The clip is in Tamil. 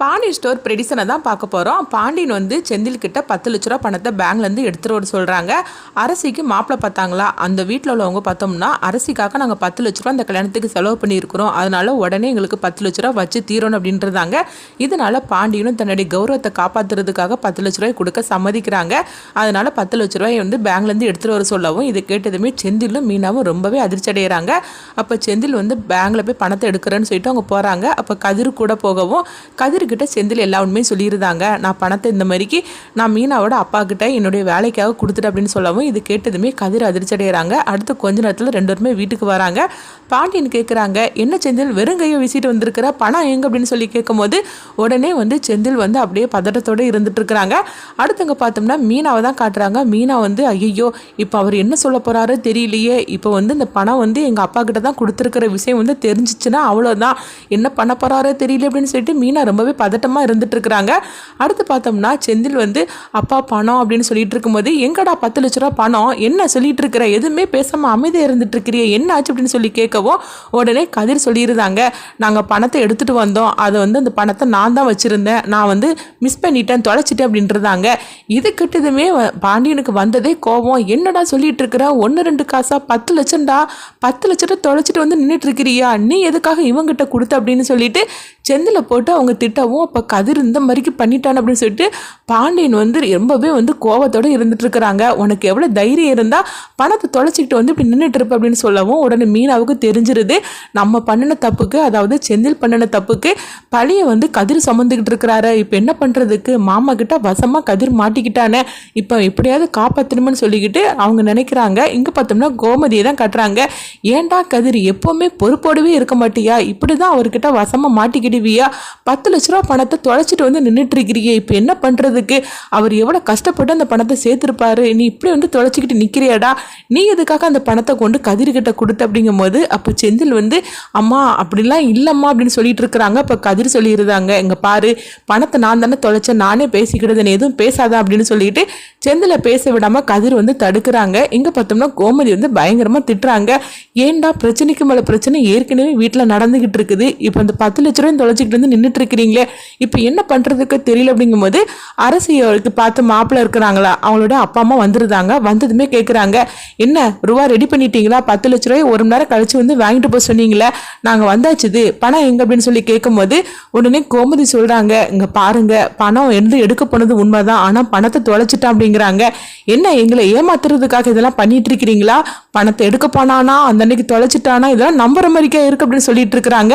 பாண்டி ஸ்டோர் ப்ரெடிசனை தான் பார்க்க போகிறோம் பாண்டியன் வந்து செந்தில் கிட்ட பத்து லட்ச ரூபா பணத்தை பேங்க்லேருந்து எடுத்துகிட்டு வர சொல்கிறாங்க அரசிக்கு மாப்பிள்ளை பார்த்தாங்களா? அந்த வீட்டில் உள்ளவங்க பார்த்தோம்னா அரசிக்காக நாங்கள் பத்து லட்ச ரூபா அந்த கல்யாணத்துக்கு செலவு பண்ணியிருக்கிறோம். அதனால உடனே எங்களுக்கு பத்து லட்ச ரூபா வச்சு தீரணும் அப்படின்றதாங்க. இதனால பாண்டியனும் தன்னுடைய கௌரவத்தை காப்பாற்றுறதுக்காக பத்து லட்ச ரூபாய் கொடுக்க சம்மதிக்கிறாங்க. அதனால பத்து லட்ச ரூபாய் வந்து பேங்க்லேருந்து எடுத்துகிட்டு வர சொல்லவும் இது கேட்டதுமே செந்திலும் மீனாவும் ரொம்பவே அதிர்ச்சி அடைகிறாங்க அப்போ செந்தில் வந்து பேங்கில் போய் பணத்தை எடுக்கிறேன்னு சொல்லிட்டு அவங்க போகிறாங்க அப்போ கதிர் கூட போகவும் கதிர் கதிர்கிட்ட செந்தில் எல்லா உண்மையும் சொல்லியிருந்தாங்க. நான் பணத்தை இந்த மாதிரிக்கு நான் மீனாவோட அப்பா கிட்ட என்னுடைய வேலைக்காக கொடுத்துட்டு அப்படின்னு சொல்லவும் இது கேட்டதுமே கதிர் அதிர்ச்சடைகிறாங்க அடுத்து கொஞ்ச நேரத்தில் ரெண்டு பேருமே வீட்டுக்கு வராங்க. பாண்டியன் கேட்குறாங்க என்ன செந்தில் வெறும் கையை வீசிட்டு வந்திருக்கிற? பணம் எங்க? அப்படின்னு சொல்லி கேட்கும்போது உடனே வந்து செந்தில் வந்து அப்படியே பதட்டத்தோடு இருந்துட்டு இருக்கிறாங்க அடுத்தவங்க பார்த்தோம்னா மீனாவை தான் காட்டுறாங்க. மீனா வந்து ஐயோ இப்போ அவர் என்ன சொல்ல போறாரு தெரியலையே. இப்போ வந்து இந்த பணம் வந்து எங்கள் அப்பா கிட்ட தான் கொடுத்துருக்கிற விஷயம் வந்து தெரிஞ்சிச்சுன்னா அவ்வளோதான் என்ன பண்ண போகிறாரோ தெரியல அப்படின்னு சொல்லிட்டு மீனா ரொம்பவே பதட்டமாக இருந்துட்டு இருக்கிறாங்க அடுத்து பார்த்தோம்னா செந்தில் வந்து அப்பா பணம் அப்படின்னு சொல்லிட்டு இருக்கும்போது எங்கடா பத்து லட்ச ரூபா பணம்? என்ன சொல்லிட்டு இருக்கிற எதுவுமே பேசாமல் அமைதியாக இருந்துட்டு இருக்கிறியே என்ன ஆச்சு அப்படின்னு சொல்லி கேட்கவும் உடனே கதிர் சொல்லியிருந்தாங்க நாங்கள் பணத்தை எடுத்துகிட்டு வந்தோம். அதை வந்து அந்த பணத்தை நான் தான் வச்சுருந்தேன். நான் வந்து மிஸ் பண்ணிட்டேன் தொலைச்சிட்டேன் அப்படின்றதாங்க இது கிட்டதுமே பாண்டியனுக்கு வந்ததே கோபம். என்னடா சொல்லிட்டு இருக்கிற ஒன்று ரெண்டு காசா? பத்து லட்சம்டா? பத்து லட்சத்தை தொலைச்சிட்டு வந்து நின்றுட்டு இருக்கிறியா நீ எதுக்காக இவங்கிட்ட கொடுத்த? அப்படின்னு சொல்லிட்டு செந்தில் போட்டு அவங்க திட்டவும் அப்போ கதிர் இந்த மாதிரிக்கு பண்ணிட்டான் அப்படின்னு சொல்லிட்டு பாண்டியன் வந்து ரொம்பவே வந்து கோவத்தோட இருந்துட்டு இருக்கிறாங்க. உனக்கு எவ்வளோ தைரியம் இருந்தால் பணத்தை தொலைச்சிக்கிட்டு வந்து இப்படி நின்றுட்டு இருப்ப அப்படின்னு சொல்லவும் உடனே மீனாவுக்கு தெரிஞ்சிருது. நம்ம பண்ணின தப்புக்கு அதாவது செந்தில் பண்ணின தப்புக்கு பழியை வந்து கதிர் சுமந்துக்கிட்டு இருக்கிறாரு. இப்போ என்ன பண்ணுறதுக்கு மாமா கிட்ட வசமாக கதிர் மாட்டிக்கிட்டானே. இப்போ எப்படியாவது காப்பாற்றணும்னு சொல்லிக்கிட்டு அவங்க நினைக்கிறாங்க. இங்கே பார்த்தோம்னா கோமதியை தான் கட்டுறாங்க. ஏண்டா கதிர் எப்போவுமே பொறுப்போடவே இருக்க மாட்டியா? இப்படி தான் அவர்கிட்ட வசமாக தேடுவியா? பத்து லட்ச ரூபா பணத்தை தொலைச்சிட்டு வந்து நின்றுட்டு இருக்கிறியே இப்போ என்ன பண்ணுறதுக்கு அவர் எவ்வளோ கஷ்டப்பட்டு அந்த பணத்தை சேர்த்துருப்பாரு. நீ இப்படி வந்து தொலைச்சிக்கிட்டு நிற்கிறியாடா நீ எதுக்காக அந்த பணத்தை கொண்டு கதிர்கிட்ட கொடுத்த? அப்படிங்கும் போது அப்போ செந்தில் வந்து அம்மா அப்படிலாம் இல்லைம்மா அப்படின்னு சொல்லிட்டு இருக்கிறாங்க. இப்போ கதிர் சொல்லியிருந்தாங்க இங்கே பாரு பணத்தை நான் தானே தொலைச்சேன். நானே பேசிக்கிட்டது நீ எதுவும் பேசாதா அப்படின்னு சொல்லிட்டு செந்தில் பேச விடாமல் கதிர் வந்து தடுக்கிறாங்க. இங்கே பார்த்தோம்னா கோமதி வந்து பயங்கரமாக திட்டுறாங்க. ஏன்டா பிரச்சனைக்கு மேலே பிரச்சனை ஏற்கனவே வீட்டில் நடந்துகிட்டு இருக்குது. இப்போ அந்த பத்து லட்ச ரூபாய் தொலைச்சிக்கிட்டு வந்து நின்றுட்டு இருக்கிறீங்களே இப்போ என்ன பண்ணுறதுக்கு தெரியல அப்படிங்கும்போது அரசியலுக்கு பார்த்து மாப்பிள்ளை இருக்கிறாங்களா? அவங்களோட அப்பா அம்மா வந்துருந்தாங்க வந்ததுமே கேட்குறாங்க என்ன ரூபா ரெடி பண்ணிட்டீங்களா? பத்து லட்ச ரூபாய் ஒரு மணி நேரம் கழிச்சு வந்து வாங்கிட்டு போக சொன்னீங்களே. நாங்கள் வந்தாச்சுது பணம் எங்கே அப்படின்னு சொல்லி கேட்கும்போது உடனே கோமதி சொல்கிறாங்க இங்கே பாருங்க பணம் எந்த எடுக்க போனது உண்மைதான். ஆனால் பணத்தை தொலைச்சிட்டான் அப்படிங்கிறாங்க. என்ன எங்களை ஏமாத்துறதுக்காக இதெல்லாம் பண்ணிட்டு இருக்கிறீங்களா பணத்தை எடுக்க போனானா? அந்த அன்னைக்கு தொலைச்சிட்டானா? இதெல்லாம் நம்புற மாதிரிக்கா இருக்கு அப்படின்னு சொல்லிட்டு இருக்கிறாங்க